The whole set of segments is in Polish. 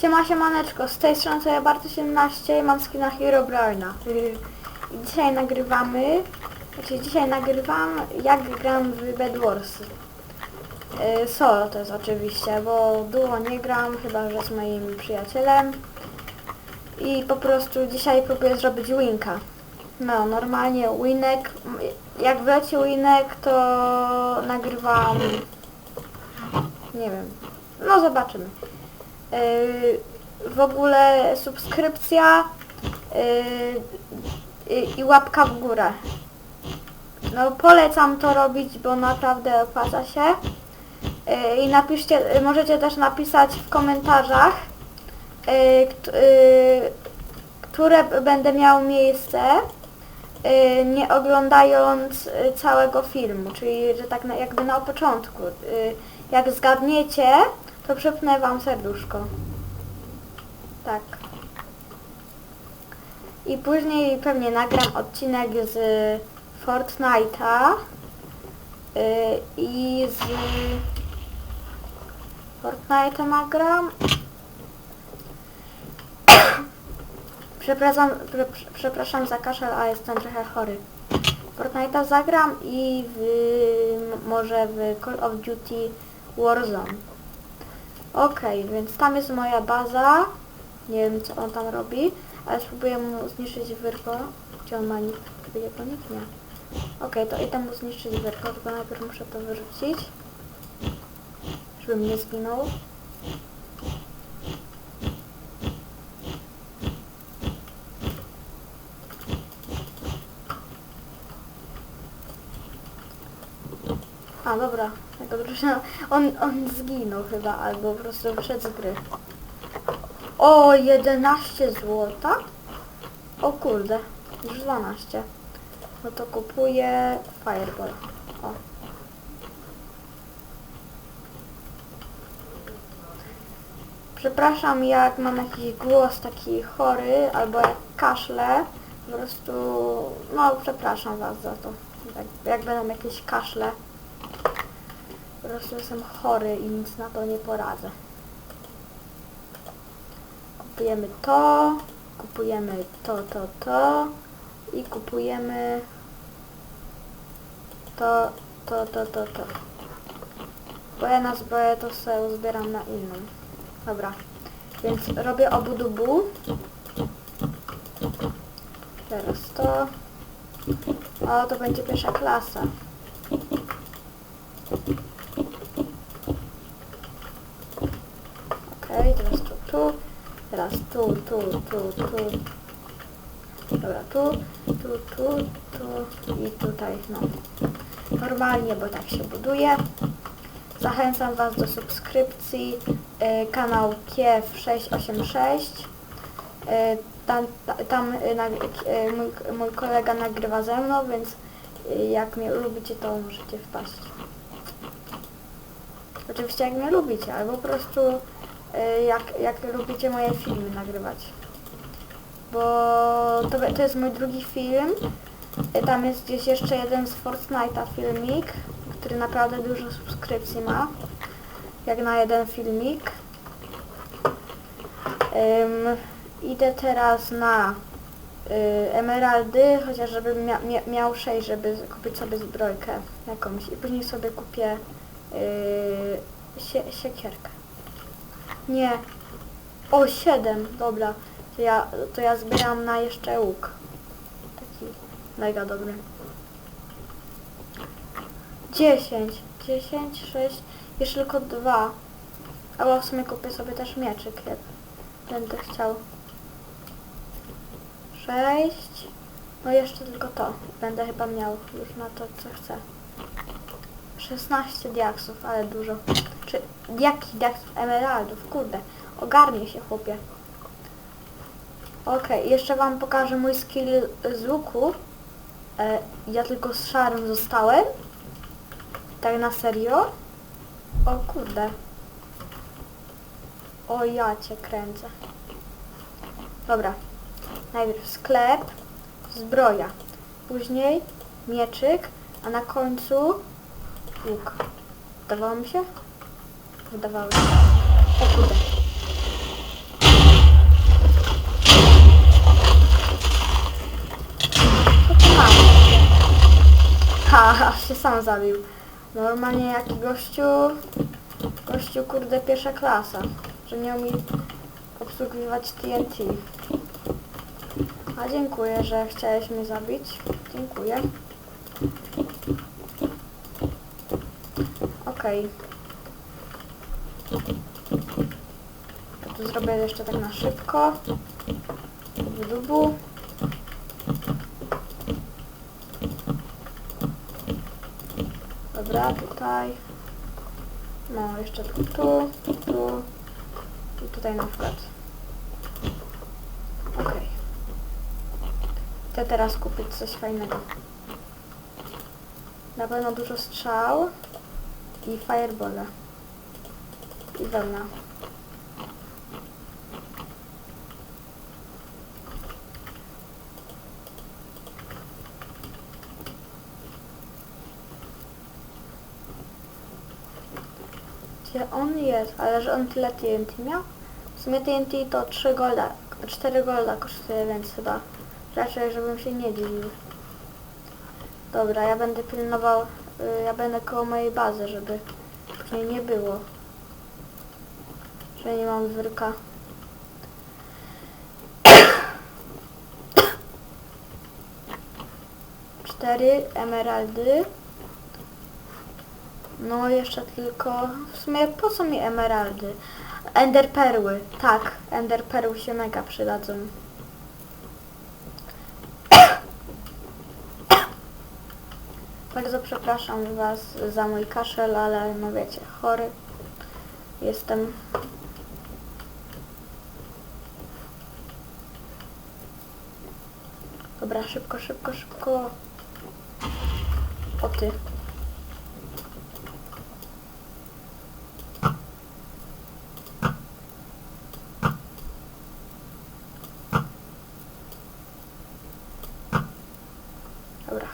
Siema, siemaneczko, z tej strony ja bardzo 17 i mam skina Hero Briana. I dzisiaj nagrywamy, znaczy dzisiaj nagrywam jak gram w Bed Wars. Yy, Solo to jest oczywiście, bo duo nie gram, chyba że z moim przyjacielem. I po prostu dzisiaj próbuję zrobić winka. No, normalnie winek, jak wleci winek to nagrywam, nie wiem, no zobaczymy. Yy, w ogóle subskrypcja yy, i- i łapka w górę. No polecam to robić, bo naprawdę opłaca się. I napiszcie, możecie też napisać w komentarzach, kt- które będę miał miejsce, nie oglądając całego filmu, czyli że tak jakby na początku. Jak zgadniecie, to przypnę wam serduszko. Tak. I później pewnie nagram odcinek z Fortnite'a yy, i z Fortnite'a nagram. Przepraszam, przepraszam za kaszel, a jestem trochę chory. Fortnite'a zagram i w, może w Call of Duty Warzone. Okej, więc tam jest moja baza. Nie wiem co on tam robi, ale spróbuję mu zniszczyć wyrko. Gdzie on ma nick? Chyba jego nick? Nie. Okej, to idę mu zniszczyć wyrko, tylko najpierw muszę to wyrzucić. Żebym nie zginął. A dobra. On, on zginął chyba, albo po prostu wyszedł z gry. O, 11 złota? O kurde, już 12. No to kupuję Fireball. O. Przepraszam, jak mam jakiś głos taki chory, albo jak kaszle. Po prostu, no przepraszam Was za to. Jak, jak będą jakieś kaszle. Po prostu jestem chory i nic na to nie poradzę. Kupujemy to, kupujemy to, to, to i kupujemy to, to, to, to, to. Bo ja na zbroję to sobie zbieram na inną. Dobra, więc robię obudubu. Teraz to. O, to będzie pierwsza klasa. Okej, teraz tu, tu, teraz tu, tu, tu, tu. Dobra, tu, tu, tu, tu i tutaj, no. Normalnie, bo tak się buduje. Zachęcam Was do subskrypcji. Y, kanał Kiew686. Y, tam ta- tam y, y, mój, mój kolega nagrywa ze mną, więc jak mnie lubicie, to możecie wpaść. Oczywiście jak mnie lubicie, albo po prostu jak, jak lubicie moje filmy nagrywać. Bo to, to jest mój drugi film. Y, Tam jest gdzieś jeszcze jeden z Fortnite'a filmik, który naprawdę dużo subskrypcji ma. Jak na jeden filmik. Ym, idę teraz na y, emeraldy, chociaż żebym mia mia miał 6, żeby kupić sobie zbrojkę jakąś i później sobie kupię y, sie siekierkę. Nie. O, 7, dobra. To ja, to ja zbieram na jeszcze łuk. Taki mega dobry. 10, 10, 6, jeszcze tylko dwa. Albo w sumie kupię sobie też mieczyk, jak będę chciał. 6, no jeszcze tylko to. Będę chyba miał już na to, co chcę. 16 diaksów, ale dużo. Czy jakich diaksów? Emeraldów, kurde. Ogarnie się, chłopie. Okej, jeszcze wam pokażę mój skill z łuku. E, ja tylko z szarym zostałem. Tak na serio? O kurde. O ja cię kręcę. Dobra. Najpierw sklep, zbroja. Później mieczyk, a na końcu Łuk. Wydawało mi się? Wydawało mi się. O kurde. Co to mam? Ha, aż się sam zabił. Normalnie jaki gościu... Gościu, kurde, pierwsza klasa. Że nie mi obsługiwać TNT. A dziękuję, że chciałeś mnie zabić. Dziękuję. Okej. To tu zrobię jeszcze tak na szybko. W dubu. Dobra, tutaj. No, jeszcze tu, tu, tu i tutaj na przykład. Okej. Chcę teraz kupić coś fajnego. Na pewno dużo strzał i fireballa. I wełna. Gdzie on jest? Ale że on tyle TNT miał? W sumie TNT to 3 golda, 4 golda kosztuje, więc chyba raczej, żebym się nie dziwił. Dobra, ja będę pilnował, ja będę koło mojej bazy, żeby później nie było. Że nie mam wyrka. Cztery emeraldy. No jeszcze tylko... W sumie po co mi emeraldy? Ender perły. Tak, ender perły się mega przydadzą. Bardzo przepraszam Was za mój kaszel, ale no wiecie, chory jestem. Dobra, szybko, szybko, szybko. O ty. Dobra.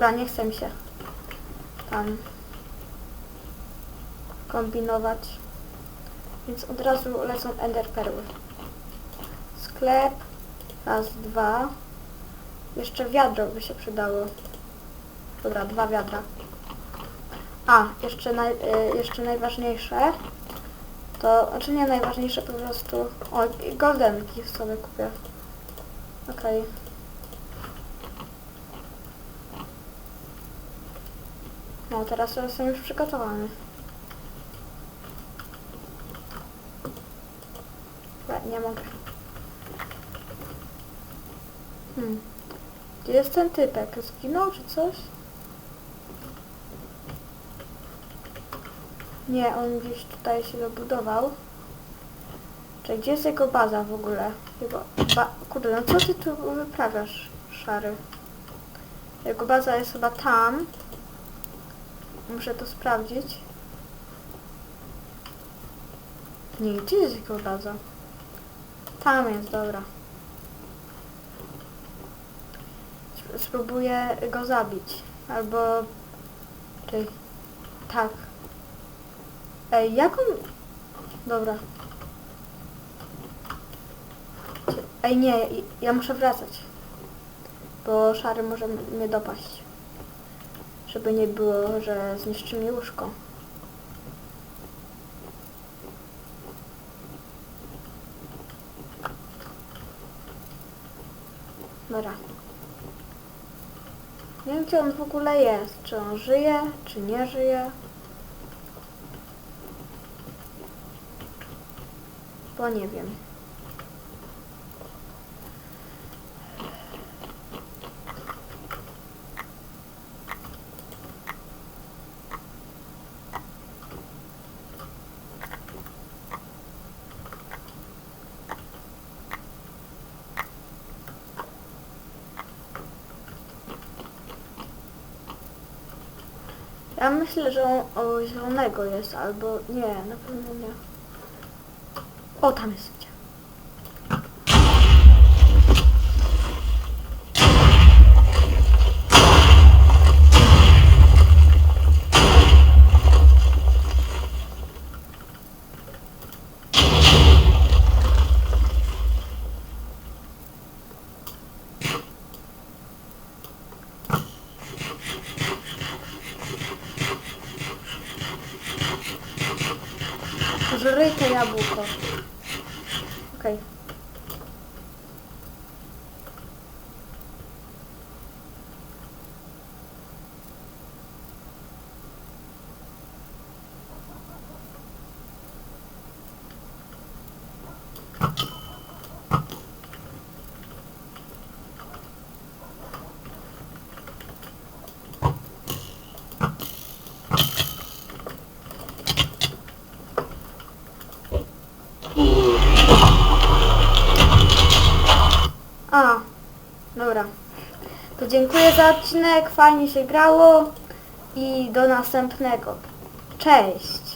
Dobra, nie chcę mi się tam kombinować. Więc od razu lecą ender perły. Sklep. Raz, dwa. Jeszcze wiadro by się przydało. Dobra, dwa wiadra. A, jeszcze, naj, y, jeszcze najważniejsze. To, znaczy nie najważniejsze, po prostu... O, goldenki sobie kupię. Okej. No, teraz jestem już przygotowany. Nie mogę. Hmm. Gdzie jest ten typek? Zginął czy coś? Nie, on gdzieś tutaj się dobudował. Czy gdzie jest jego baza w ogóle? Jego ba Kurde, no co ty tu wyprawiasz, szary? Jego baza jest chyba tam. Muszę to sprawdzić. Nie, gdzie jest jego baza? Tam jest, dobra. Sp- Spróbuję go zabić. Albo... Czy... Tak. Ej, jak on... Dobra. Ej, nie, ja muszę wracać. Bo szary może mnie dopaść. Żeby nie było, że zniszczy mi łóżko. Dobra. Nie wiem, gdzie on w ogóle jest. Czy on żyje, czy nie żyje. Bo nie wiem. Ja myślę, że on o zielonego jest, albo nie, na pewno nie. O, tam jest. gdzie. Żry to jabłko. Okej. A, dobra. To dziękuję za odcinek, fajnie się grało i do następnego. Cześć!